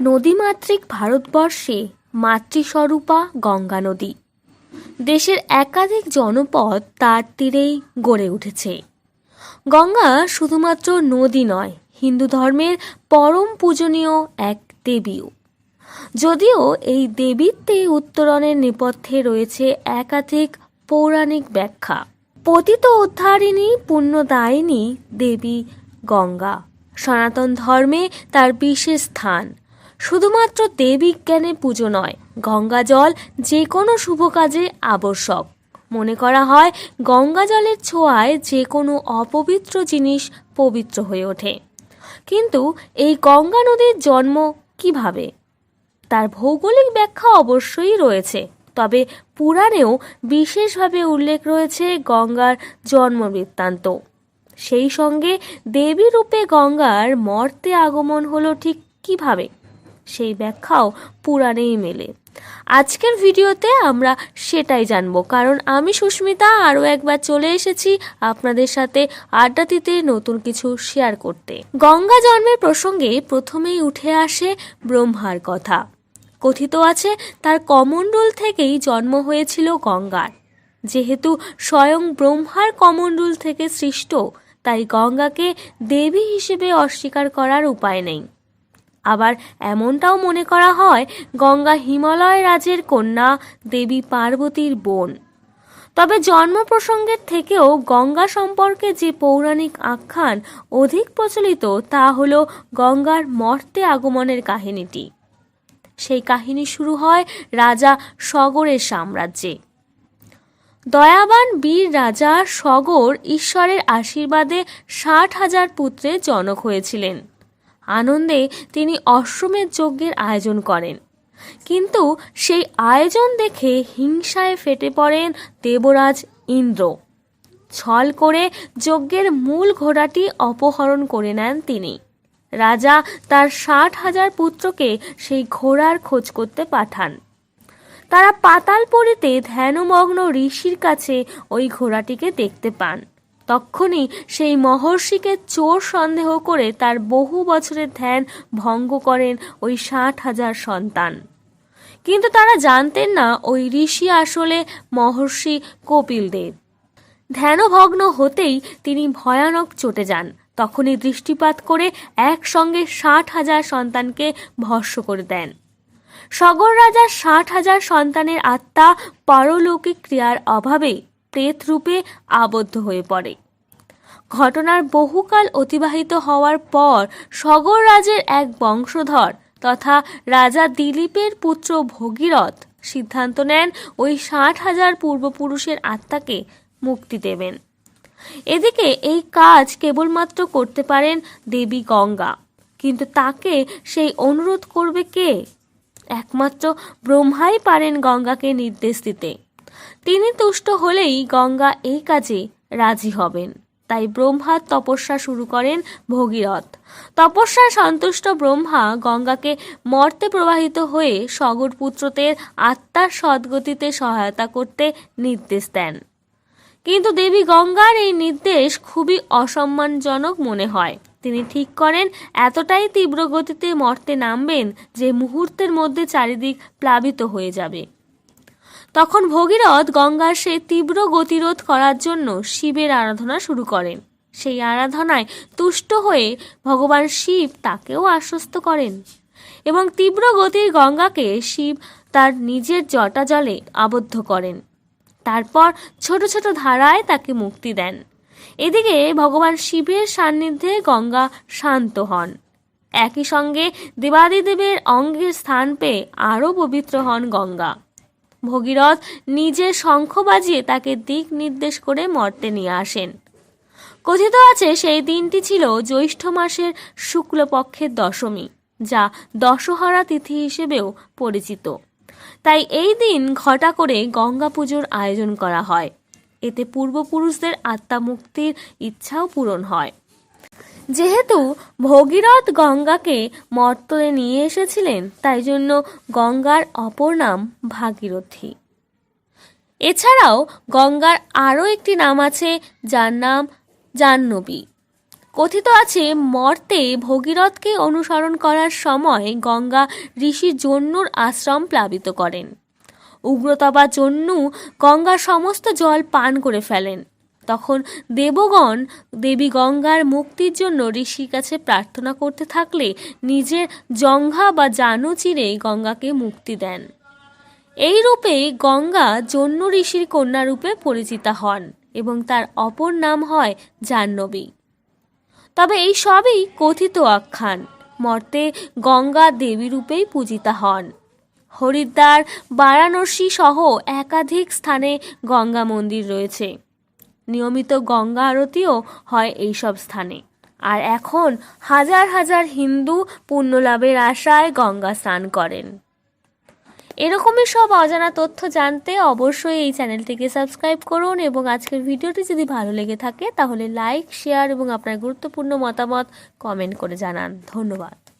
নদীমাতৃক ভারতবর্ষে মাতৃস্বরূপা গঙ্গা নদী। দেশের একাধিক জনপদ তার তীরেই গড়ে উঠেছে। গঙ্গা শুধুমাত্র নদী নয়, হিন্দু ধর্মের পরম পূজনীয় এক দেবীও। যদিও এই দেবীত্বে উত্তরণের নেপথ্যে রয়েছে একাধিক পৌরাণিক ব্যাখ্যা। পতিত উদ্ধারিণী, পুণ্যদায়িনী দেবী গঙ্গা। সনাতন ধর্মে তার বিশেষ স্থান। শুধুমাত্র দেবীজ্ঞানে পুজো নয়, গঙ্গা জল যে কোনো শুভ কাজে আবশ্যক। মনে করা হয়, গঙ্গা জলের ছোঁয়ায় যে কোনো অপবিত্র জিনিস পবিত্র হয়ে ওঠে। কিন্তু এই গঙ্গা নদীর জন্ম কীভাবে? তার ভৌগোলিক ব্যাখ্যা অবশ্যই রয়েছে, তবে পুরাণেও বিশেষভাবে উল্লেখ রয়েছে গঙ্গার জন্ম বৃত্তান্ত সেই সঙ্গে দেবী রূপে গঙ্গার মর্তে আগমন হলো ঠিক কীভাবে? সেই ব্যাখ্যাও পুরাণেই মেলে। আজকের ভিডিওতে আমরা সেটাই জানব, কারণ আমি সুস্মিতা আরও একবার চলে এসেছি আপনাদের সাথে আড্ডা দিতে নতুন কিছু শেয়ার করতে। গঙ্গা জন্মের প্রসঙ্গে প্রথমেই উঠে আসে ব্রহ্মার কথা। কথিত আছে, তার কমণ্ডল থেকেই জন্ম হয়েছিল গঙ্গার। যেহেতু স্বয়ং ব্রহ্মার কমণ্ডল থেকে সৃষ্ট, তাই গঙ্গাকে দেবী হিসেবে অস্বীকার করার উপায় নেই। আবার এমনটাও মনে করা হয় গঙ্গা হিমালয় রাজের কন্যা দেবী পার্বতীর বোন। তবে জন্ম প্রসঙ্গের থেকেও গঙ্গা সম্পর্কে যে পৌরাণিক আখ্যান অধিক প্রচলিত তা হল গঙ্গার মর্তে আগমনের কাহিনীটি। সেই কাহিনী শুরু হয় রাজা সগরের সাম্রাজ্যে। দয়াবান বীর রাজা সগর ঈশ্বরের আশীর্বাদে ষাট হাজার পুত্রের জনক হয়েছিলেন। আনন্দে তিনি অশ্বমেধ যজ্ঞের আয়োজন করেন। কিন্তু সেই আয়োজন দেখে হিংসায় ফেটে পড়েন দেবরাজ ইন্দ্র। ছল করে যজ্ঞের মূল ঘোড়াটি অপহরণ করে নেন তিনি। রাজা তার ষাট হাজার পুত্রকে সেই ঘোড়ার খোঁজ করতে পাঠান। তারা পাতালপুরীতে ধ্যানমগ্ন ঋষির কাছে ওই ঘোড়াটিকে দেখতে পান। তক্ষুনি সেই মহর্ষিকে চোর সন্দেহ করে তার বহু বছরের ধ্যান ভঙ্গ করেন ওই ষাট হাজার সন্তান। কিন্তু তারা জানতেন না ওই ঋষি আসলে মহর্ষি কপিল দেব ধ্যানভগ্ন হতেই তিনি ভয়ানক চটে যান। তখনই দৃষ্টিপাত করে একসঙ্গে ষাট হাজার সন্তানকে ভস্য করে দেন। সগর রাজার ষাট হাজার সন্তানের আত্মা পারলৌকিক ক্রিয়ার অভাবে প্রেত রূপে আবদ্ধ হয়ে পড়ে। ঘটনার বহুকাল অতিবাহিত হওয়ার পর সগর রাজের এক বংশধর তথা রাজা দিলীপের পুত্র ভগীরথ সিদ্ধান্ত নেন ওই ষাট হাজার পূর্বপুরুষের আত্মাকে মুক্তি দেবেন। এদিকে এই কাজ কেবলমাত্র করতে পারেন দেবী গঙ্গা। কিন্তু তাকে সেই অনুরোধ করবে কে? একমাত্র ব্রহ্মাই পারেন গঙ্গাকে নির্দেশ দিতে। তিনি তুষ্ট হলেই গঙ্গা এই কাজে রাজি হবেন। তাই ব্রহ্মার তপস্যা শুরু করেন ভগীরথ। তপস্যায় সন্তুষ্ট ব্রহ্মা গঙ্গাকে মর্তে প্রবাহিত হয়ে সগর পুত্রদের আত্মার সদ্গতিতে সহায়তা করতে নির্দেশ দেন। কিন্তু দেবী গঙ্গার এই নির্দেশ খুবই অসম্মানজনক মনে হয়। তিনি ঠিক করেন, এতটাই তীব্র গতিতে মর্তে নামবেন যে মুহূর্তের মধ্যে চারিদিক প্লাবিত হয়ে যাবে। তখন ভগীরথ গঙ্গার সে তীব্র গতিরোধ করার জন্য শিবের আরাধনা শুরু করেন। সেই আরাধনায় তুষ্ট হয়ে ভগবান শিব তাকেও আশ্বস্ত করেন এবং তীব্র গতির গঙ্গাকে শিব তার নিজের জটা জলে আবদ্ধ করেন। তারপর ছোট ছোট ধারায় তাকে মুক্তি দেন। এদিকে ভগবান শিবের সান্নিধ্যে গঙ্গা শান্ত হন। একই সঙ্গে দেবাদিদেবের অঙ্গের স্থান পেয়ে আরও পবিত্র হন গঙ্গা। ভগীরথ নিজের শঙ্খ বাজিয়ে তাকে দিক নির্দেশ করে মর্তে নিয়ে আসেন। কথিত আছে, সেই দিনটি ছিল জ্যৈষ্ঠ মাসের শুক্লপক্ষের দশমী, যা দশহরা তিথি হিসেবেও পরিচিত। তাই এই দিন ঘটা করে গঙ্গা পুজোর আয়োজন করা হয়। এতে পূর্বপুরুষদের আত্মা মুক্তির ইচ্ছাও পূরণ হয়। যেহেতু ভগীরথ গঙ্গাকে মর্তরে নিয়ে এসেছিলেন, তাই জন্য গঙ্গার অপর নাম ভাগীরথী। এছাড়াও গঙ্গার আরও একটি নাম আছে, যার নাম জাহ্নবী। কথিত আছে, মর্তে ভগীরথকে অনুসরণ করার সময় গঙ্গা ঋষি জন্নুর আশ্রম প্লাবিত করেন। উগ্রতবা জন্নু গঙ্গার সমস্ত জল পান করে ফেলেন। তখন দেবগণ দেবী গঙ্গার মুক্তির জন্য ঋষির কাছে প্রার্থনা করতে থাকলে নিজের জঙ্ঘা বা জানু চিরে গঙ্গাকে মুক্তি দেন। এই রূপে গঙ্গা জন্য ঋষির কন্যা রূপে পরিচিতা হন এবং তার অপর নাম হয় জাহ্নবী। তবে এই সবই কথিত আখ্যান। মর্তে গঙ্গা দেবী রূপেই পূজিতা হন। হরিদ্বার, বারাণসী সহ একাধিক স্থানে গঙ্গা মন্দির রয়েছে। নিয়মিত গঙ্গা আরতিও হয় এইসব স্থানে। আর এখন হাজার হাজার হিন্দু পুণ্যলাভের আশায় গঙ্গা স্নান করেন। এরকমই সব অজানা তথ্য জানতে অবশ্যই এই চ্যানেলটিকে সাবস্ক্রাইব করুন এবং আজকের ভিডিওটি যদি ভালো লেগে থাকে তাহলে লাইক, শেয়ার এবং আপনার গুরুত্বপূর্ণ মতামত কমেন্ট করে জানান। ধন্যবাদ।